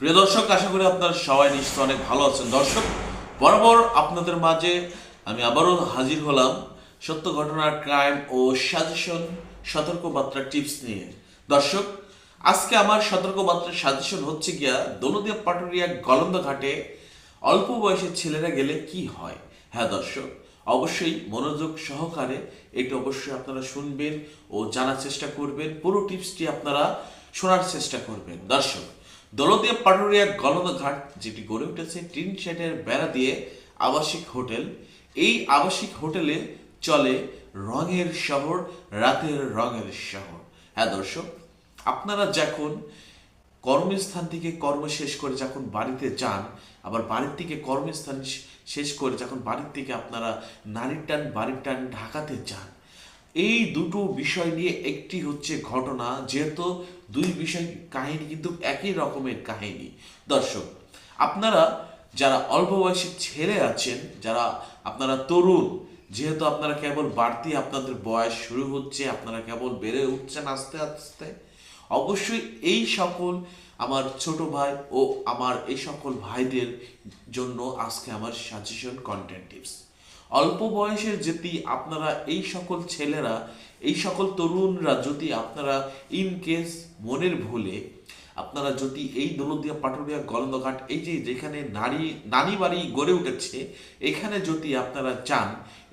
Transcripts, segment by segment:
প্রিয় দর্শক, আশা করি আপনারা সবাই নিশ্চয় অনেক ভালো আছেন। দর্শক, বরাবর আপনাদের মাঝে আমি আবারও হাজির হলাম সত্য ঘটনার ক্রাইম ও সাজেশন সতর্কবার্তা টিপস নিয়ে। দর্শক, আজকে আমার সতর্কবার্তা সাজেশন হচ্ছে গিয়া দৌলদিয়া পাটুরিয়া গলন্দ ঘাটে অল্প বয়সের ছেলেরা গেলে কি হয়? হ্যাঁ দর্শক, অবশ্যই মনোযোগ সহকারে এটি অবশ্যই আপনারা শুনবেন ও জানার চেষ্টা করবেন। পুরো টিপসটি আপনারা শোনার চেষ্টা করবেন। দর্শক দৌলদিয়া পাটুরিয়া গলদ ঘাট যেটি গড়ে উঠেছে টিন শেডের বেড়া দিয়ে আবাসিক হোটেল, এই আবাসিক হোটেলে চলে রঙের শহর, রাতের রঙের শহর। হ্যাঁ দর্শক, আপনারা যখন কর্মস্থান থেকে কর্ম শেষ করে যখন বাড়িতে যান, আবার বাড়ির থেকে কর্মস্থান শেষ করে যখন বাড়ির থেকে আপনারা নারীর টান বাড়ির টান ঢাকাতে যান এই দুটো বিষয় নিয়ে একটি হচ্ছে ঘটনা, যেহেতু দুই বিষয় কাহিনী কিন্তু একই রকমের কাহিনী। দর্শক, আপনারা যারা অল্প বয়সী ছেলে আছেন, যারা আপনারা তরুণ, যেহেতু আপনারা কেবল বাড়তি আপনাদের বয়স শুরু হচ্ছে, আপনারা কেবল বেড়ে উঠছেন আস্তে আস্তে, অবশ্যই এই সকল আমার ছোট ভাই ও আমার এই সকল ভাইদের জন্য আজকে আমার সাজেশন কন্টেন্ট টিপস অল্প বয়সের যদি আপনারা এই সকল ছেলেরা, এই সকল তরুণরা যদি আপনারা ইন কেস মনের ভুলে, আপনারা যদি এই দৌলদিয়া পাটুরিয়া গলন্দঘাট এই যে যেখানে নারী নানি বাড়ি গড়ে উঠেছে, এখানে যদি আপনারা চান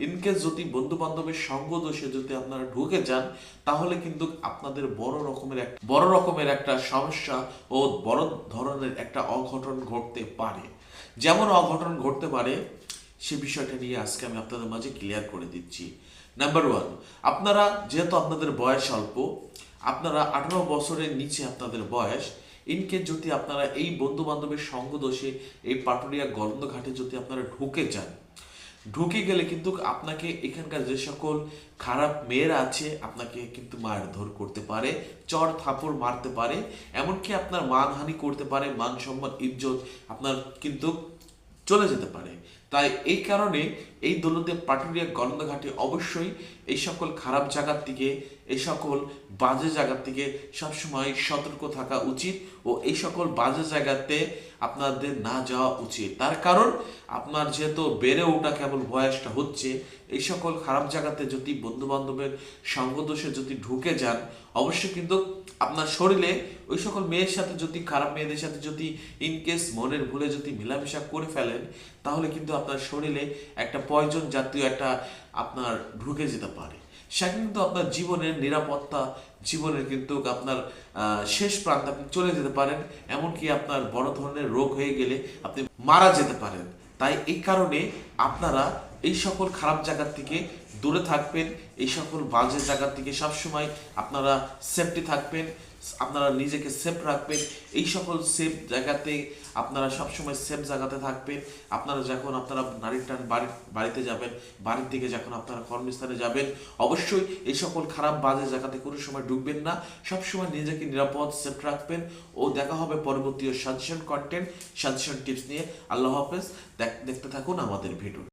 ইনকেস যদি বন্ধু বান্ধবের সঙ্গ দোষে যদি আপনারা ঢুকে যান, তাহলে কিন্তু আপনাদের বড় রকমের এক, বড় রকমের একটা সমস্যা ও বড় ধরনের একটা অঘটন ঘটতে পারে। যেমন অঘটন ঘটতে পারে সে বিষয়টা নিয়ে আজকে আমি আপনাদের মাঝে ক্লিয়ার করে দিচ্ছি। নাম্বার ওয়ান আপনারা যেহেতু আপনাদের বয়স অল্প, আপনারা আঠারো বছরের নিচে আপনাদের বয়স ইনকে যদি আপনারা এই বন্ধু বান্ধবের সঙ্গ দোষে এই পাটুরিয়া গলন্দ ঘাটে যদি আপনারা ঢুকে যান, ঢুকে গেলে কিন্তু আপনাকে এখানকার যে সকল খারাপ মেয়েরা আছে, আপনাকে কিন্তু মারধর করতে পারে, চর থাপড় মারতে পারে, এমনকি আপনার মানহানি করতে পারে, মান সম্মান, ইজ্জত আপনার কিন্তু চলে যেতে পারে। তাই এই কারণে এই দৌলতে পাটুরিয়া গলন্দঘাটে অবশ্যই এই সকল খারাপ জায়গার থেকে এই সকল বাজে জায়গার থেকে সবসময় সতর্ক থাকা উচিত ও এই সকল বাজে জায়গাতে আপনাদের না যাওয়া উচিত। তার কারণ আপনার যেহেতু বেড়ে ওঠা কেবল বয়সটা হচ্ছে, এই সকল খারাপ জায়গাতে যদি বন্ধু বান্ধবের সঙ্গদোষে যদি ঢুকে যান, অবশ্যই কিন্তু আপনার শরীরে ওই সকল মেয়ের সাথে যদি, খারাপ মেয়েদের সাথে যদি ইনকেস মনের ভুলে যদি মেলামেশা করে ফেলেন, তাহলে কিন্তু আপনার শরীরে একটা পয়জন জাতীয় একটা আপনার ঢুকে যেতে পারে। সেটা কিন্তু আপনার জীবনের নিরাপত্তা, জীবনের কিন্তু আপনার শেষ প্রান্ত আপনি চলে যেতে পারেন। এমনকি আপনার বড় ধরনের রোগ হয়ে গেলে আপনি মারা যেতে পারেন। তাই এই কারণে আপনারা এই সকল খারাপ জায়গার থেকে দূরে থাকবেন, এই সকল বাজে জায়গার থেকে সবসময় আপনারা সেফটি থাকবেন, আপনারা নিজেকে সেফ রাখবেন, এই সকল সেফ জায়গাতে আপনারা সবসময় সেফ জায়গাতে থাকবেন। আপনারা যখন আপনারা নারীর টান বাড়ি, বাড়িতে যাবেন, বাড়ির দিকে যখন আপনারা কর্মস্থানে যাবেন, অবশ্যই এই সকল খারাপ বাজে জায়গাতে কোনো সময় ঢুকবেন না, সবসময় নিজেকে নিরাপদ সেফ রাখবেন। ও দেখা হবে পরবর্তী সাজেশন কন্টেন্ট সাজেশন টিপস নিয়ে। আল্লাহ হাফেজ, দেখ- দেখতে থাকুন আমাদের ভিডিও